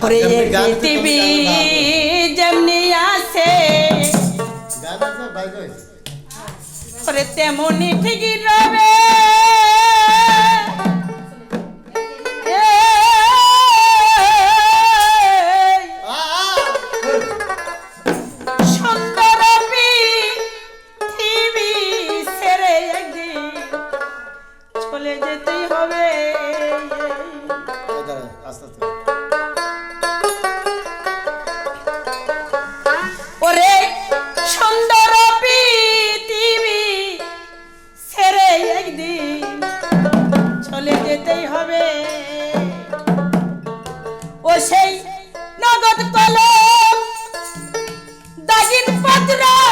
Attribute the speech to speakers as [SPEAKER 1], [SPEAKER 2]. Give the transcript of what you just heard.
[SPEAKER 1] পৃথিবী যেমনি আছে তেমনি ঠিকই রবে চলে যেতেই হবে। ও সেই নগদ কলম দাগিন পাত্রা।